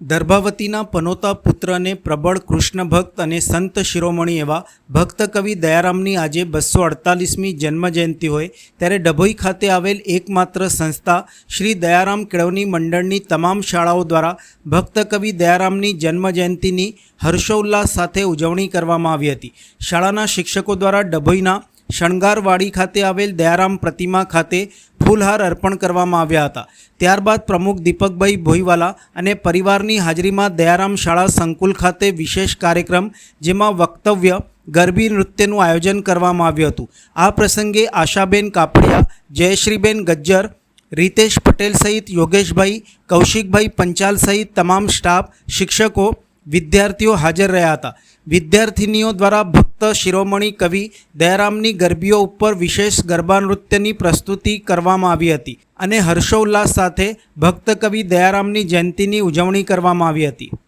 દર્ભાવતીના પનોતા પુત્રને પ્રબળ કૃષ્ણ ભક્ત અને સંત શિરોમણી એવા ભક્ત કવિ દયારામની આજે બસો અડતાલીસમી જન્મજયંતિ હોય ત્યારે ડભોઈ ખાતે આવેલ એકમાત્ર સંસ્થા શ્રી દયારામ કેળવણી મંડળની તમામ શાળાઓ દ્વારા ભક્ત કવિ દયારામની જન્મજયંતિની હર્ષોલ્લાસ સાથે ઉજવણી કરવામાં આવી હતી. શાળાના શિક્ષકો દ્વારા ડભોઈના શણગારવાડી ખાતે આવેલ દયારામ પ્રતિમા ખાતે ફૂલહાર અર્પણ કરવામાં આવ્યા હતા. ત્યારબાદ પ્રમુખ દીપકભાઈ ભોઈવાલા અને પરિવારની હાજરીમાં દયારામ શાળા સંકુલ ખાતે વિશેષ કાર્યક્રમ, જેમાં વક્તવ્ય, ગરબી નૃત્યનું આયોજન કરવામાં આવ્યું હતું. આ પ્રસંગે આશાબેન કાપડિયા, જયશ્રીબેન ગજ્જર, રીતેશ પટેલ સહિત યોગેશભાઈ, કૌશિકભાઈ પંચાલ સહિત તમામ સ્ટાફ, શિક્ષકો વિદ્યાર્થીઓ હાજર રહ્યા હતા. વિદ્યાર્થિનીઓ દ્વારા ભક્ત, શિરોમણી કવિ, દયારામની ગરબીઓ ઉપર વિશેષ ગરબા નૃત્યની પ્રસ્તુતિ કરવામાં આવી હતી અને હર્ષોલ્લાસ સાથે ભક્ત કવિ દયારામની જયંતિની ઉજવણી કરવામાં આવી હતી.